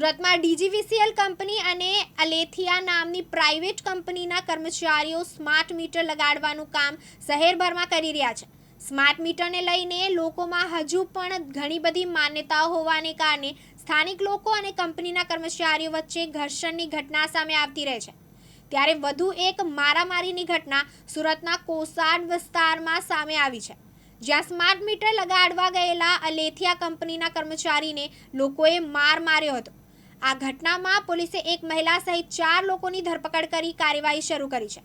સુરતમાં DGVCL company અને અલેથિયા નામની પ્રાઇવેટ કંપનીના કર્મચારીઓ સ્માર્ટ મીટર લગાડવાનું કામ શહેરભરમાં કરી રહ્યા છે. સ્માર્ટ મીટરને લઈને લોકોમાં હજુ પણ ઘણી બધી માન્યતાઓ હોવાને કારણે સ્થાનિક લોકો અને કંપનીના કર્મચારીઓ વચ્ચે ઘર્ષણની ઘટના સામે આવતી રહે છે. ત્યારે વધુ એક મારામારીની ઘટના સુરતના કોસાડ વિસ્તારમાં સામે આવી છે. જ્યાં સ્માર્ટ મીટર લગાડવા ગયેલા અલેથિયા કંપનીના કર્મચારીને લોકોએ માર માર્યો હતો. આ ઘટનામાં પોલીસે એક મહિલા સહિત ચાર લોકોની ધરપકડ કરી કાર્યવાહી શરૂ કરી છે.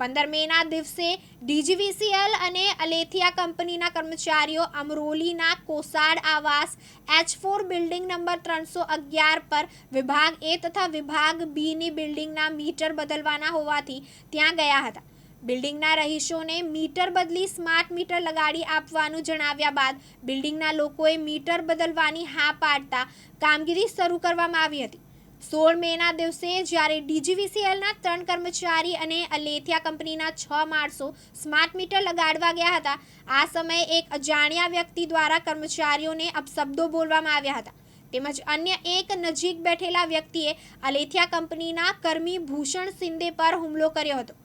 પંદર મેના દિવસે ડીજીવીસીએલ અને અલેથિયા કંપનીના કર્મચારીઓ અમરોલીના કોસાડ આવાસ એચ ફોર બિલ્ડિંગ નંબર ત્રણસો અગિયાર પર વિભાગ એ તથા વિભાગ બીની બિલ્ડિંગના મીટર બદલવાના હોવાથી ત્યાં ગયા હતા. બિલ્ડિંગના રહીશોને મીટર બદલી સ્માર્ટ મીટર લગાડી આપવાનું જણાવ્યા બાદ બિલ્ડિંગના લોકોએ મીટર બદલવાની હા પાડતા કામગીરી શરૂ કરવામાં આવી હતી. સોળ મેના દિવસે જ્યારે ડીજીવીસીએલના ત્રણ કર્મચારી અને અલેથિયા કંપનીના છ માણસો સ્માર્ટ મીટર લગાડવા ગયા હતા, આ સમયે એક અજાણ્યા વ્યક્તિ દ્વારા કર્મચારીઓને અપશબ્દો બોલવામાં આવ્યા હતા. તેમજ અન્ય એક નજીક બેઠેલા વ્યક્તિએ અલેથિયા કંપનીના કર્મી ભૂષણ શિંદે પર હુમલો કર્યો હતો.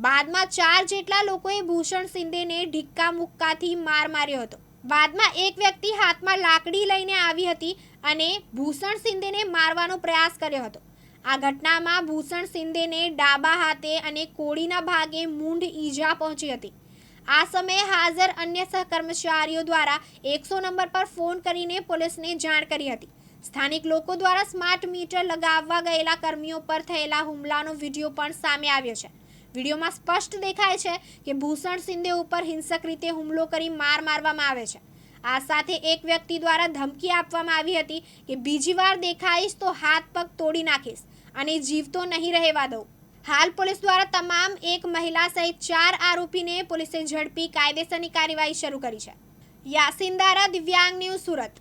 બાદમાં ચાર જેટલા લોકોએ ભૂષણ સિંધેને ઢિક્કા મુક્કાથી માર માર્યો હતો. બાદમાં એક વ્યક્તિ હાથમાં લાકડી લઈને આવી હતી અને ભૂષણ સિંધેને મારવાનો પ્રયાસ કર્યો હતો. આ ઘટનામાં ભૂષણ સિંધેને ડાબા હાથે અને કોળીના ભાગે મૂંઢ ઈજા પહોંચી હતી. આ સમયે હાજર અન્ય સહકર્મચારીઓ દ્વારા એકસો નંબર પર ફોન કરીને પોલીસને જાણ કરી હતી. સ્થાનિક લોકો દ્વારા સ્માર્ટ મીટર લગાવવા ગયેલા કર્મીઓ પર થયેલા હુમલાનો વીડિયો પણ સામે આવ્યો છે. વિડીયોમાં સ્પષ્ટ દેખાય છે કે ભૂષણ શિંદે ઉપર હિંસક રીતે હુમલો કરી માર મારવામાં આવે છે. આ સાથે એક વ્યક્તિ દ્વારા ધમકી આપવામાં આવી હતી કે બીજી વાર દેખાઈશ તો હાથ પગ તોડી નાખીશ અને જીવતો નહીં રહેવા દઉં. હાલ પોલીસ દ્વારા તમામ એક મહિલા સહિત ચાર આરોપીને પોલીસે ઝડપી કાયદેસરની કાર્યવાહી શરૂ કરી છે. યાસીન દારા, દિવ્યાંગ ન્યૂઝ સુરત.